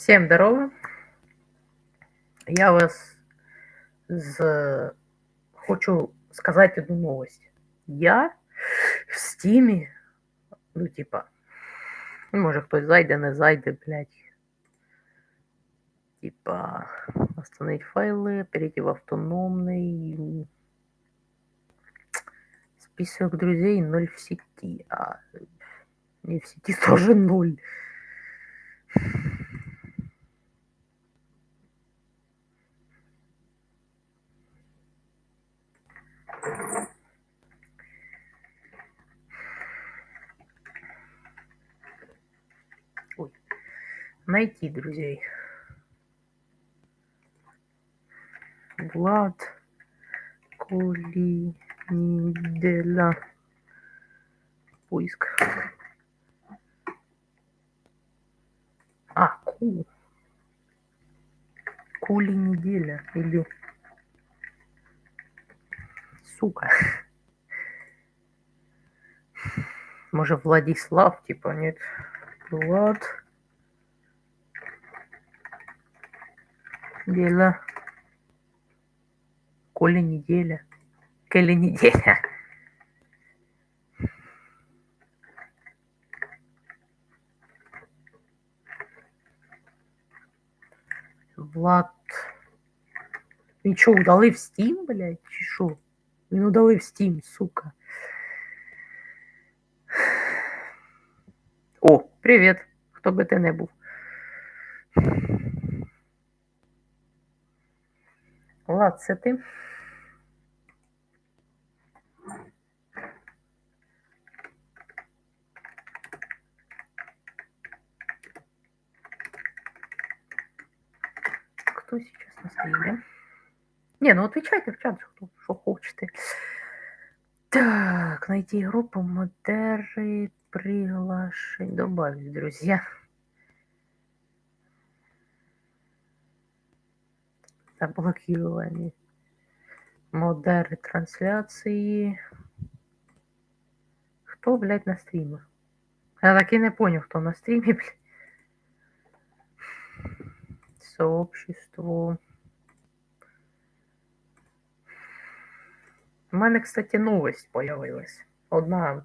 Всем здорово. Я вас з... хочу сказати одну новость. Я в стімі, ну, типа, ну, може хтось зайде, не зайде, блядь. Типа, остановить файлы, перейти в автономный список друзей, ноль в сети. А не в сети тоже ноль. Ой. Найти друзей. Влад Колинидела. Поиск. А, Ку. Кули неделя. Или... Сука. Может, Владислав, типа, нет. Влад. Дело. Коля неделя. Коля неделя. Влад. Він що, удалив Steam, блядь, чи що? Він удалив Steam, сука. О, привіт. Хто би ти не був. Влад, це ти? Кто сейчас на стриме? Не, ну отвечайте в чат, что, что хочете. Так, найти группу Модеры приглашение. Добавить, друзья. Заблокировали. Модеры трансляции. Хто, блядь, на стрімі? Я так і не понял, хто на стрімі, блядь. Сообщество. У мене, кстати, новость появилась. Одна.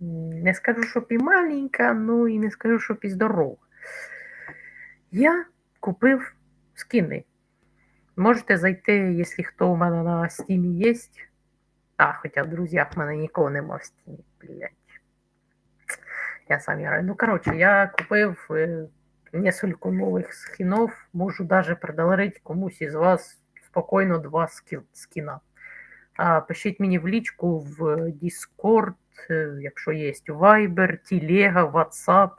Не скажу, щоб і маленька, ну і не скажу, щоб і здорова. Я купив скини. Можете зайти, якщо хто у мене на стімі є. А, хоча в друзях в мене нікого нема в стімі, блядь. Я сам граю. Ну, коротше, я купив е, несколько нових скинов. Можу даже продаларити комусь із вас спокійно два скіна. Пишіть мені в лічку в Discord, е, якщо є Viber, Телега, WhatsApp.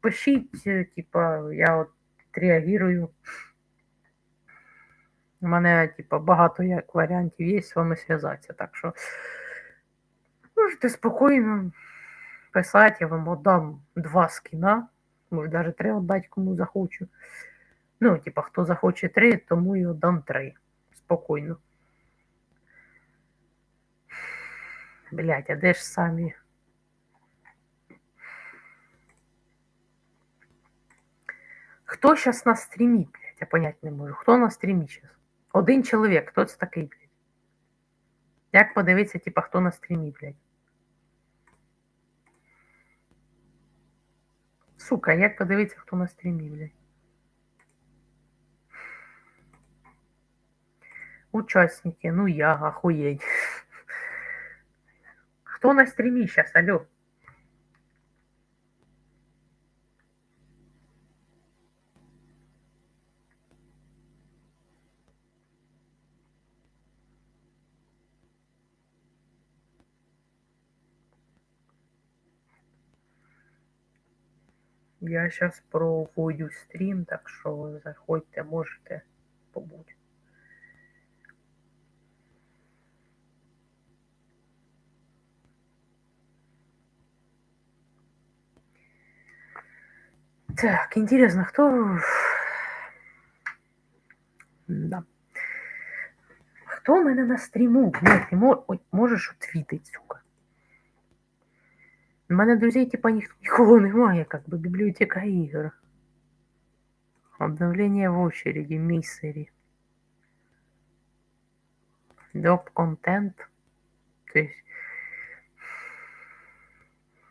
Пишіть, е, типа, я от реагую. У мене, типа, багато як варіантів є з вами зв'язатися. Так що можете спокійно писати, я вам отдам два скіна. Може, навіть три віддати, кому захочу. Ну, типа, хто захоче три, тому і віддам три. Спокійно. Блять, а де ж самі? Хто зараз на стрімі, блядь, я понять не можу. Хто на стрімі зараз? Один чоловік, хто це такий, блядь? Як подивитися, типа, хто на стрімі, блядь? Сука, як подивитися, хто на стрімі, блядь? Учасники, ну я, охуеть. Кто на стриме сейчас, алло? Я сейчас проводю стрім, так що заходьте, можете побути. Так, интересно, кто... Да. Хто у мене на стріму? Блядь, не мож... Ой, можеш отвітить, сука. У мене друзей, типа, ні... нікого немає, как би, бібліотека ігор. Обновление в очереди, миссери. Доп контент. То есть...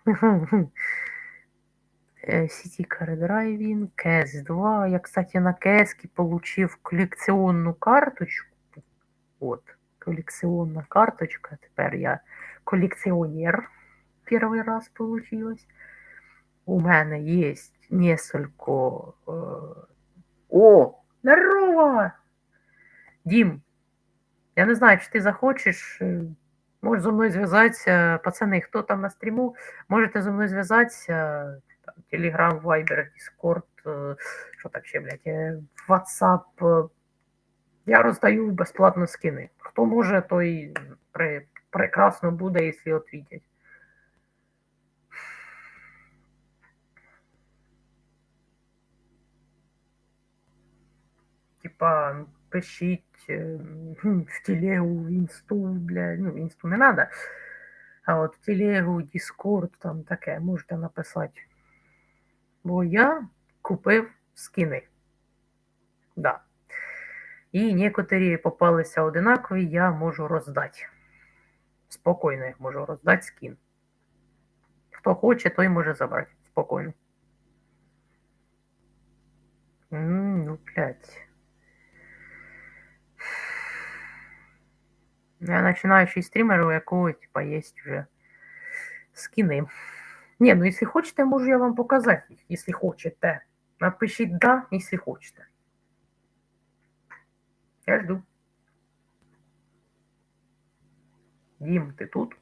Э, City Car Driving, CS 2. Я, кстати, на CS получив коллекционную карточку. Вот, коллекционная карточка. Теперь я коллекционер. Первый раз получилось. У мене есть несколько... э, О, здорово! Дім, я не знаю, чи ти захочеш. е, Можеш зі мною зв'язатися. Пацани, хто там на стріму, можете зі мною зв'язатися. Там, Telegram, Viber, Discord, що там ще, блядь, е, WhatsApp. е. Я роздаю безплатно скини. Хто може, той при, прекрасно буде, якщо відповідять. Типа, пишіть е, в телегу, в інсту, бля, ну, в інсту не треба. А от в телегу, Discord, там таке можете написати. Бо я купив скини. Да. І некоторі попалися одинакові, я можу роздати. Спокійно можу роздати скін. Хто хоче, той може забрати. Спокійно. Ну, блядь. Я начинающий стример, у якого, типа, есть уже скины. Не, ну если хочете, можу я вам показати їх, если хочете. Напишіть да, если хочете. Я жду. Дім, ти тут?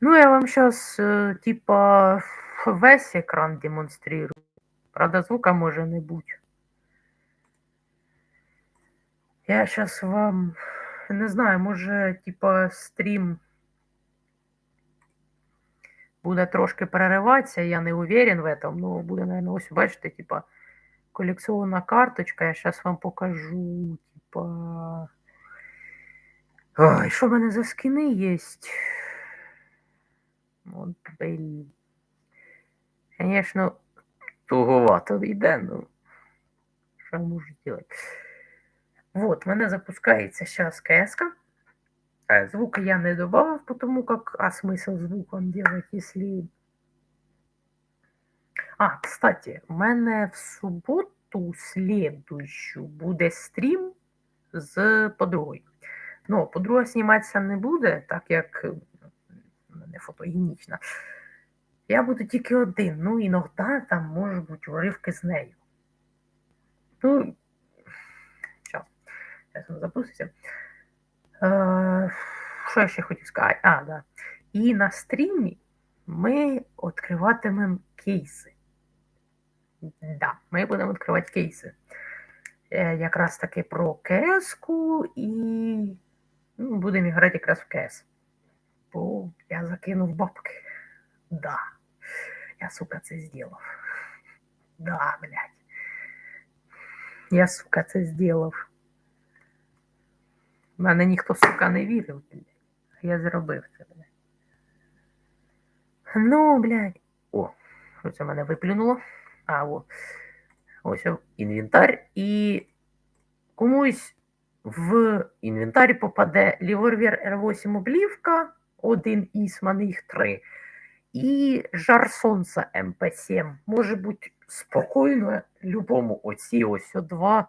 Ну, я вам сейчас, типа, весь екран демонстрирую. Правда, звука може не бути. Я сейчас вам не знаю, може, типа, стрім буде трошки перериватися, я не уверен в этом, но буде, наверное, ось бачите, типа, колекціонна карточка, я сейчас вам покажу, типа. Ой, що в мене за скини є? От, блін. Конечно, туговато йде, ну. Що я можу зробити? Вот, в мене запускається сейчас КС. Э, Звука я не добавив, потому как, а смысл звуком делать, если... А, кстати, у мене в суботу слідущу буде стрім з подругою. Ну, подруга зніматися не буде, так як е, в фотогенічна. Я буду тільки один. Ну, іноді там можуть бути уривки з нею. Ну, зараз, запуститься. Е, Що я ще хотів сказати? А, да. І на стрімі ми відкриватимемо кейси. Да, ми будемо відкривати кейси. Е, Якраз таки про КС-ку і ну, будемо грати якраз в КС. Бо я закинув бабки. Да. Я, сука, це зробив. Да, блядь. Я, сука, це зробив. Мене ніхто, сука, не вірив, блядь. Я зробив це, блядь. Ну, блядь. О, що це мене виплюнуло? А, о. Ось інвентар. І комусь в інвентарі попаде Ліворвір R8 облівка, один із, мене їх три. І жар сонця МП7. Може бути спокійно любому. Оці ось о два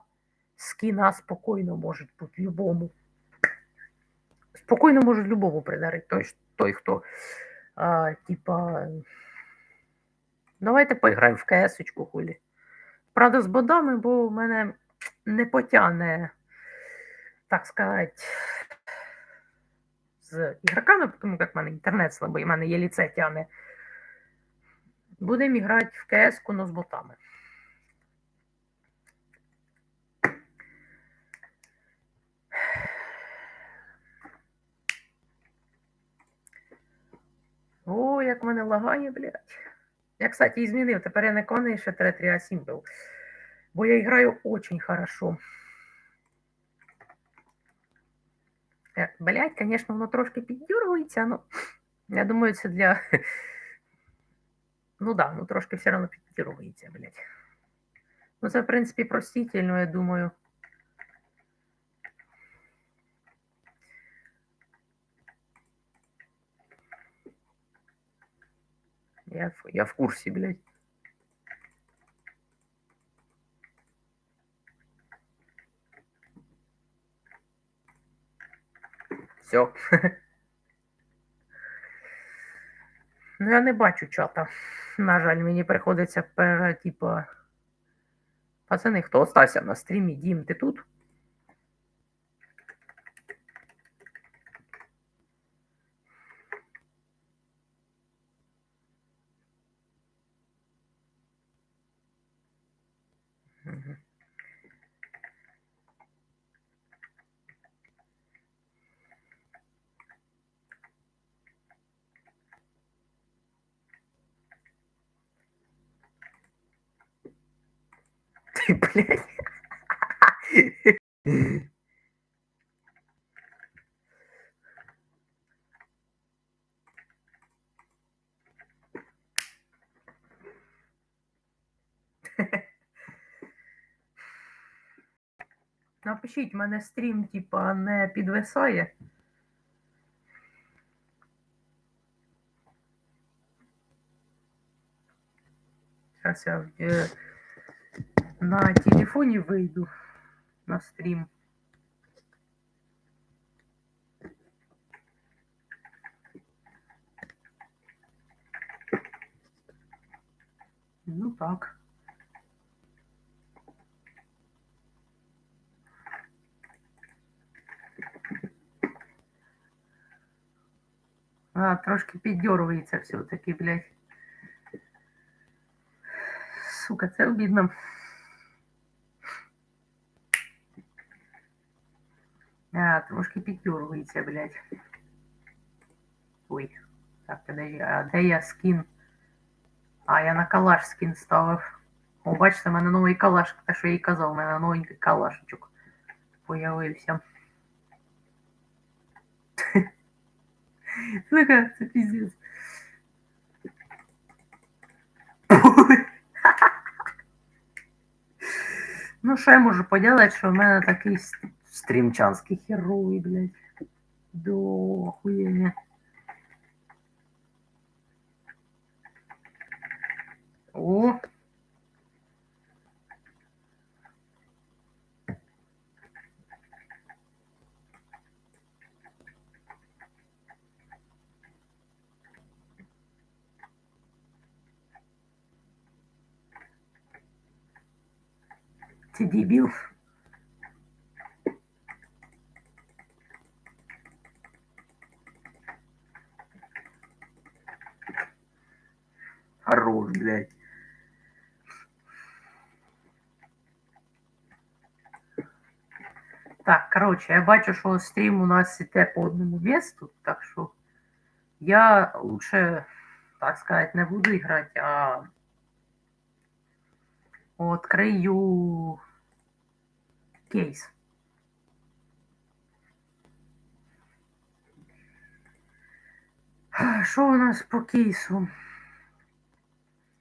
скіна спокійно можуть бути любому. Спокійно може любому придарити. Той, той хто, а, типа, давайте поіграємо в КС-очку хулі. Правда, з бодами, бо в мене не потягне, так сказати, з ігроками, тому як в мене інтернет слабий, в мене є ліце тягне. Будемо грати в КС-ку, но з ботами. Як мене лагає, блядь. Я, кстати, і змінив. Тепер я не коний ще 3-3-7 був. Бо я граю очень хорошо. Блядь, конечно, воно трошки піддергується, но я думаю, це для Ну да, ну трошки все одно підтягується, блядь. Ну це, в принципі, простительно, я думаю. Я, я в курсі, блядь. Все. Ну, я не бачу чата. На жаль, мені приходиться пере, типа. Пацани, хто остався на стрімі? Дім, ти тут? Блядь. Напишіть, мене стрім, типа, не підвисає. Зараз я е, на телефоні вийду на стрім. Ну так. А, трошки піддьорується все-таки, блядь. Сука, це обідно. А, трошки піддьорується, блядь. Ой. Так, подожди, а де я скін? А, я на калаш скін ставив. О, бачите, в мене новий калаш, те, що я і казав, у мене новенький калашечок появився. Сука, це піздець. Ну, що я можу поділати, що в мене такий с- стрімчанський херовий, блядь. До охуєння. О! Ти дебіл. Так, коротше, я бачу, що стрім у нас іде по одному місту, так що я лучше, так сказати, не буду грати, а открию кейс. Що у нас по кейсу?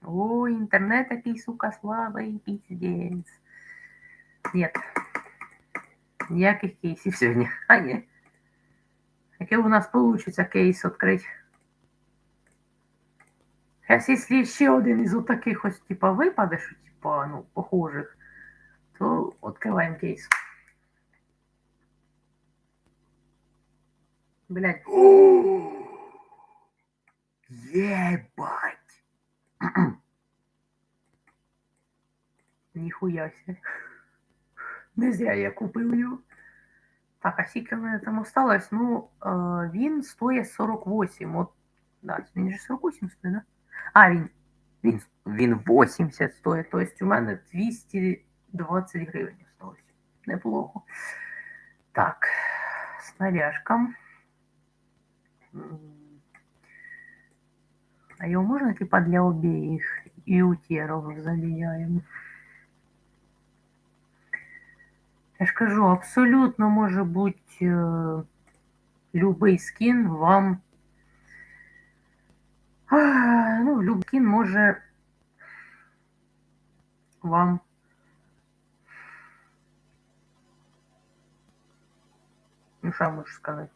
О, интернет такий, сука, слабий, пиздец. Нет. Ніяких кейсів сьогодні. А ні. Яке у нас получится кейс відкрити? Зараз, якщо ще один із отаких ось, типа, випаде, що, типа, ну, похожих, то відкриваємо кейс. Блять. Єбать. Ніхуя себе. Не зря я купив його. Так, а скільки в мене там осталось? Ну, е, він стоїть 48. От, да, він же 48 стоїть, да? А, він, він, він 80 стоїть. Тобто у мене 220 гривень осталось. Неплохо. Так, снаряжка. М. А його можна, типа, для обеих і утеров забігаємо? Я ж кажу, абсолютно може бути е, любий скін вам. А, ну, люб... Кін може вам Ну, що можу сказати?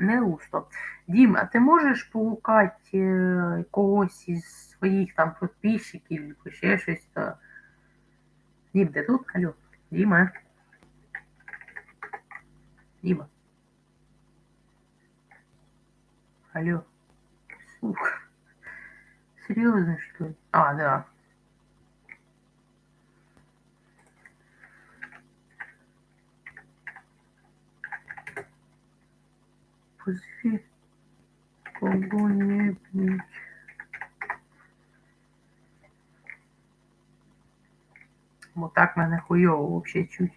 Не густо. Дім, а ти можеш погукати е, когось із своїх там підписчиків ще щось? То... Дім, ти тут? Алло, Діма. Діма. Алло. Сука. Серьезно, что ли? А, да. Позови кого-нибудь. Вот так мене хуйово вообще чуть.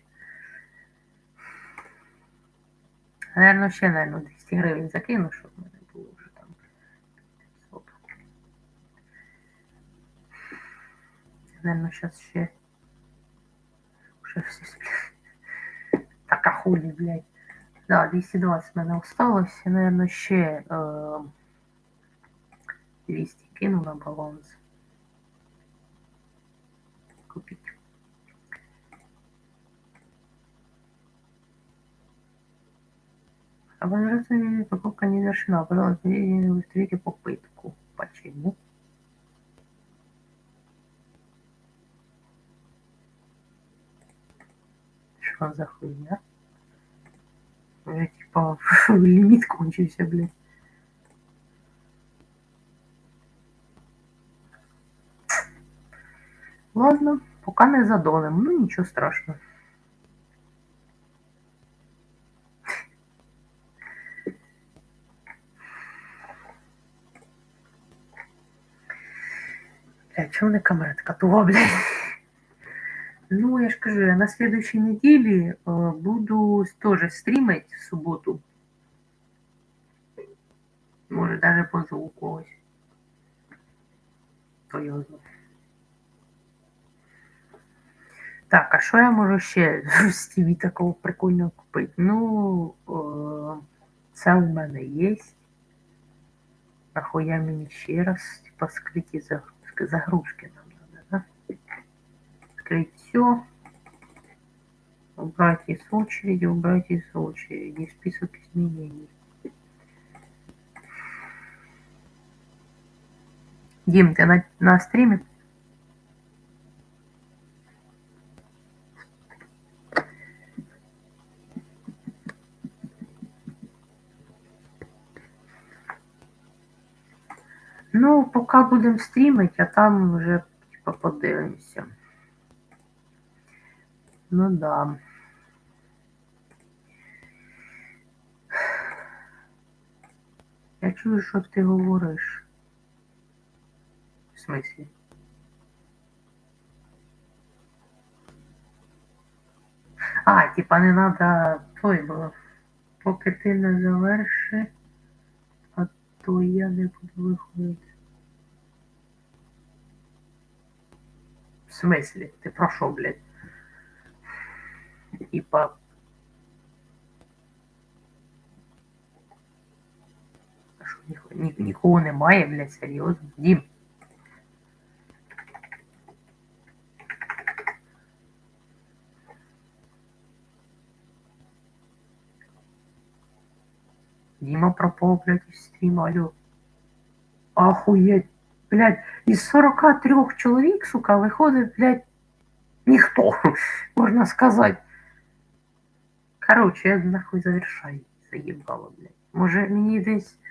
Наверно, ще, наверно, 200 гривень закину, щоб в мене було вже там 500. Наверно, зараз ще. Вже все сплять. Так, а хули, блядь. Да, 220 в мене осталось. І, наверно, ще е, 200 кину на баланс. Купить. А возрастание покупка не завершена. Пожалуйста, удостоверите попытку. Почему? Что за хуйня? Уже типа лимит кончился, блядь. Ладно, пока не задонем. Ну ничего страшного. Блядь, чого не камера така туга, блядь? Ну, я ж кажу, я на следующей неделе э, буду тоже стримить в субботу. Може, даже позову когось. То. Так, а що я можу ще з ТВ такого прикольного купити? Ну, е, це у мене є. Нахуя мені ще раз, типа, скриті загрузки, Все. Убрать из очереди, убрать из очереди. Список изменений. Дим, ты на, на стриме? Ну, поки будемо стрімити, а там вже типа подивимося. Ну да. Я чую, що ти говориш. В смислі? А, типа не надо той було. Поки ти не заверши, а то я не буду виходити. В смислі? Ти про що, блядь? Типа. А що, ні, ні, нікого немає, блядь, серйозно? Дім. Дима пропал, блядь, из стрима, алло. Охуеть, блядь, из 43 чоловік, сука, виходить, блядь, ніхто, можна сказати. Короче, я нахуй завершай заебало, блядь. Може мені десь